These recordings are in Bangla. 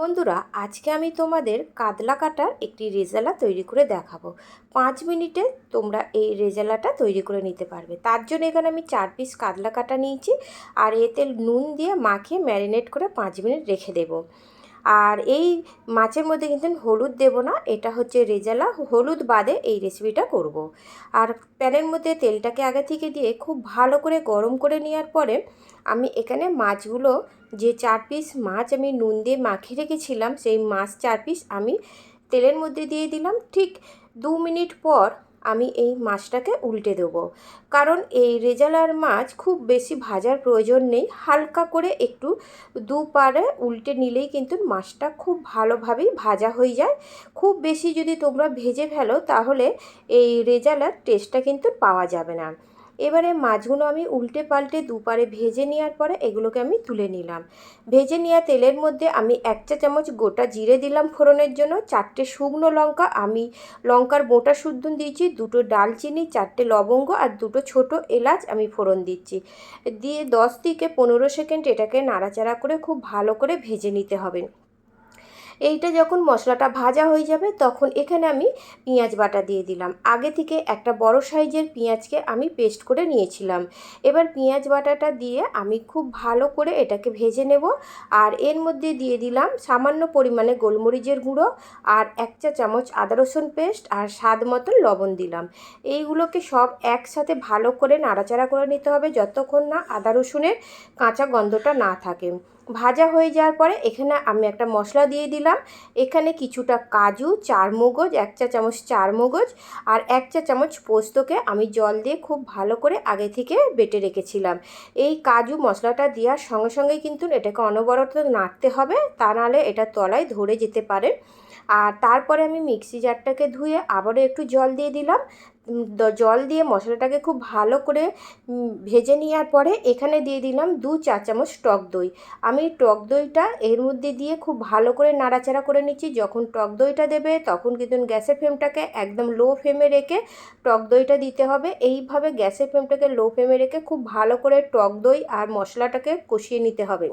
বন্ধুরা, আজকে আমি তোমাদের কাতলা কাটার একটি রেজালা তৈরি করে দেখাবো। পাঁচ মিনিটে তোমরা এই রেজালাটা তৈরি করে নিতে পারবে। তার জন্য এখানে আমি চার পিস কাতলা কাটা নিয়েছি আর এতে নুন দিয়ে মাখিয়ে ম্যারিনেট করে পাঁচ মিনিট রেখে দেবো। আর এই মাছের মধ্যে কিন্তু হলুদ দেব না, এটা হচ্ছে রেজালা হলুদ বাদে এই রেসিপিটা করব। আর প্যানের মধ্যে তেলটাকে আগে থেকে দিয়ে খুব ভালো করে গরম করে নেওয়ার পরে আমি এখানে মাছগুলো যে চার পিস মাছ আমি নুন দিয়ে মাখিয়ে রেখেছিলাম, সেই মাছ চার পিস আমি তেলের মধ্যে দিয়ে দিলাম ঠিক দু মিনিট পর আমি এই মাছটাকে উল্টে দেব। কারণ এই রেজালার মাছ খুব বেশি ভাজার প্রয়োজন নেই। হালকা করে একটু দু পারে উল্টে নিলেই কিন্তু মাছটা খুব ভালোভাবেই ভাজা হয়ে যায়। খুব বেশি যদি তোমরা ভেজে ফেলো তাহলে এই রেজালার টেস্টটা কিন্তু পাওয়া যাবে না। এবারে মাছগুলো আমি উল্টে পাল্টে দুপারে ভেজে নেওয়ার পরে এগুলোকে আমি তুলে নিলাম। ভেজে নেওয়া তেলের মধ্যে আমি এক চা চামচ গোটা জিরে দিলাম ফোড়নের জন্য, চারটে শুকনো লঙ্কা, আমি লঙ্কার মোটা শুদ্ধ দিয়েছি, দুটো ডালচিনি, চারটে লবঙ্গ আর দুটো ছোট এলাচ আমি ফোড়ন দিচ্ছি। দিয়ে দশ থেকে পনেরো সেকেন্ড এটাকে নাড়াচাড়া করে খুব ভালো করে ভেজে নিতে হবে। এইটা যখন মশলাটা ভাজা হয়ে যাবে, তখন এখানে আমি পেঁয়াজ বাটা দিয়ে দিলাম। আগে থেকে একটা বড় সাইজের পেঁয়াজকে আমি পেস্ট করে নিয়েছিলাম। এবার পেঁয়াজ বাটাটা দিয়ে আমি খুব ভালো করে এটাকে ভেজে নেব আর এর মধ্যে দিয়ে দিলাম সামান্য পরিমাণে গোলমরিচের গুঁড়ো আর এক চা চামচ আদা রসুন পেস্ট আর স্বাদ মতন লবণ দিলাম। এইগুলোকে সব একসাথে ভালো করে নাড়াচাড়া করে নিতে হবে যতক্ষণ না আদা রসুনের কাঁচা গন্ধটা না থাকে। ভাজা হয়ে যাওয়ার পরে এখানে আমি একটা মশলা দিয়ে দিলাম। এখানে কিছুটা কাজু, চার মগজ, এক চা চামচ চার মগজ আর এক চা চামচ পোস্তকে আমি জল দিয়ে খুব ভালো করে আগে থেকে বেটে রেখেছিলাম। এই কাজু মশলাটা দেওয়ার সঙ্গে সঙ্গে কিন্তু এটাকে অনবরত নাড়তে হবে। তা নাহলে এটা তলায় ধরে যেতে পারে। আর তারপরে আমি মিক্সি জারটাকে ধুয়ে আবারও একটু জল দিয়ে দিলাম। জল দিয়ে মশলাটাকে খুব ভালো করে ভেজে নেওয়ার পরে এখানে দিয়ে দিলাম দু চা চামচ টক দই। আমি টক দইটা এর মধ্যে দিয়ে খুব ভালো করে নাড়াচাড়া করে নিচ্ছি। যখন টক দইটা দেবে তখন কিন্তু গ্যাসের ফ্লেমটাকে একদম লো ফ্লেমে রেখে টক দইটা দিতে হবে। এইভাবে গ্যাসের ফ্লেমটাকে লো ফ্লেমে রেখে খুব ভালো করে টক দই আর মশলাটাকে কষিয়ে নিতে হবে।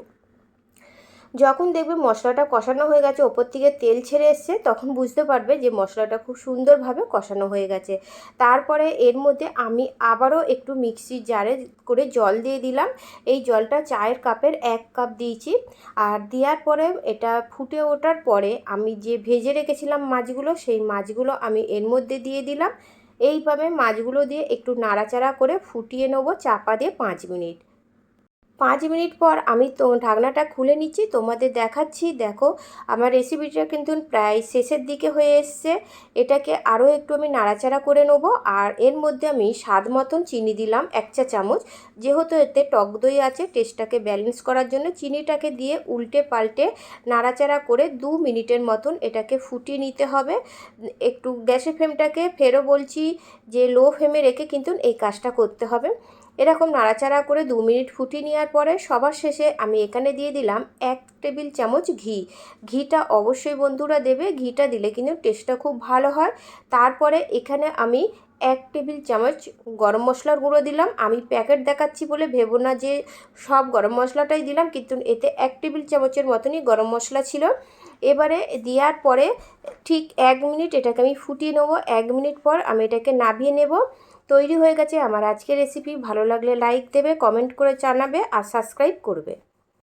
যখন দেখবে মশলাটা কষানো হয়ে গেছে, ওপর থেকে তেল ছেড়ে এসছে, তখন বুঝতে পারবে যে মশলাটা খুব সুন্দরভাবে কষানো হয়ে গেছে। তারপরে এর মধ্যে আমি আবারও একটু মিক্সির জারে করে জল দিয়ে দিলাম। এই জলটা চায়ের কাপের এক কাপ দিয়েছি। আর দেওয়ার পরে এটা ফুটে ওঠার পরে আমি যে ভেজে রেখেছিলাম মাছগুলো, সেই মাছগুলো আমি এর মধ্যে দিয়ে দিলাম। এইভাবে মাছগুলো দিয়ে একটু নাড়াচাড়া করে ফুটিয়ে নেব, চাপা দিয়ে পাঁচ মিনিট। পাঁচ মিনিট পর আমি তো ঢাকনাটা খুলে নিচ্ছি, তোমাদের দেখাচ্ছি। দেখো, আমার রেসিপিটা কিন্তু প্রায় শেষের দিকে হয়ে এসছে। এটাকে আরও একটু আমি নাড়াচাড়া করে নেব আর এর মধ্যে আমি স্বাদ মতন চিনি দিলাম, এক চা চামচ। যেহেতু এতে টক দই আছে টেস্টটাকে ব্যালেন্স করার জন্য চিনিটাকে দিয়ে উল্টে পাল্টে নাড়াচাড়া করে দু মিনিটের মতন এটাকে ফুটিয়ে নিতে হবে। একটু গ্যাসের ফ্লেমটাকে ফেরও বলছি, যে লো ফ্লেমে রেখে কিন্তু এই কাজটা করতে হবে। এরকম নাড়াচাড়া করে দু মিনিট ফুটিয়ে নেওয়ার পরে সবার শেষে আমি এখানে দিয়ে দিলাম এক টেবিল চামচ ঘি। ঘিটা অবশ্যই বন্ধুরা দেবে। ঘিটা দিলে কিন্তু টেস্টটা খুব ভালো হয়। তারপরে এখানে আমি এক টেবিল চামচ গরম মশলার গুঁড়ো দিলাম। আমি প্যাকেট দেখাচ্ছি বলে ভেবো না যে সব গরম মশলাটাই দিলাম, কিন্তু এতে এক টেবিল চামচের মতনই গরম মশলা ছিল। এবারে দেওয়ার পরে ঠিক এক মিনিট এটাকে আমি ফুটিয়ে নেব। এক মিনিট পর আমি এটাকে নাবিয়ে নেব। তৈরি হয়ে গেছে আমার আজকের রেসিপি ভালো লাগলে লাইক দেবে কমেন্ট করে জানাবে আর সাবস্ক্রাইব করবে।